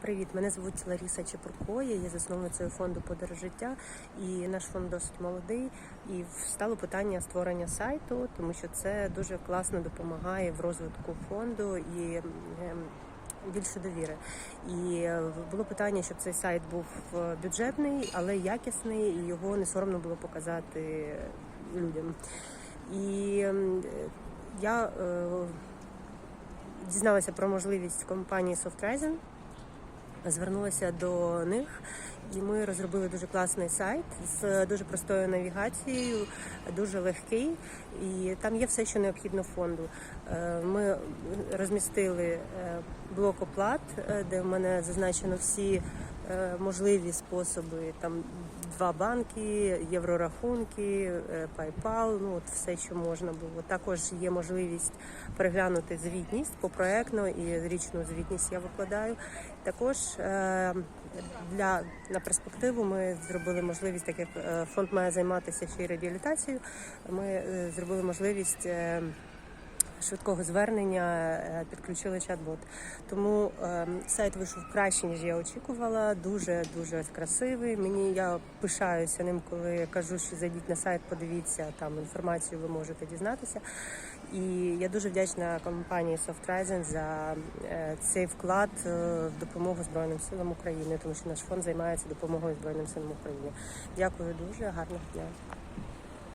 Привіт, мене звуть Ларіса Чепурко, я є засновницею фонду «Подорож життя, і наш фонд досить молодий. І стало питання створення сайту, тому що це дуже класно допомагає в розвитку фонду і ем, більше довіри. І е, було питання, щоб цей сайт був е, бюджетний, але якісний, і його не соромно було показати людям. І ем, я е, дізналася про можливість компанії SoftRising, звернулася до них, і ми розробили дуже класний сайт з дуже простою навігацією, дуже легкий, і там є все, що необхідно фонду. Е, Ми розмістили е, блок оплат, е, де в мене зазначено всі можливі способи. Там два банки, єврорахунки, е, PayPal, ну от все, що можна було. Також є можливість переглянути звітність попроектно і річну звітність я викладаю. Також е, для на перспективу ми зробили можливість, так як е, фонд має займатися ще й реабілітацією. Ми е, зробили можливість. Швидкого звернення е, підключили чат-бот. Тому е, сайт вийшов краще, ніж я очікувала. Дуже дуже красивий. Мені я пишаюся ним, коли кажу, що зайдіть на сайт, подивіться там інформацію, ви можете дізнатися. І я дуже вдячна компанії SoftRising за е, цей вклад е, в допомогу Збройним силам України, тому що наш фонд займається допомогою Збройним силам України. Дякую дуже, гарного дня.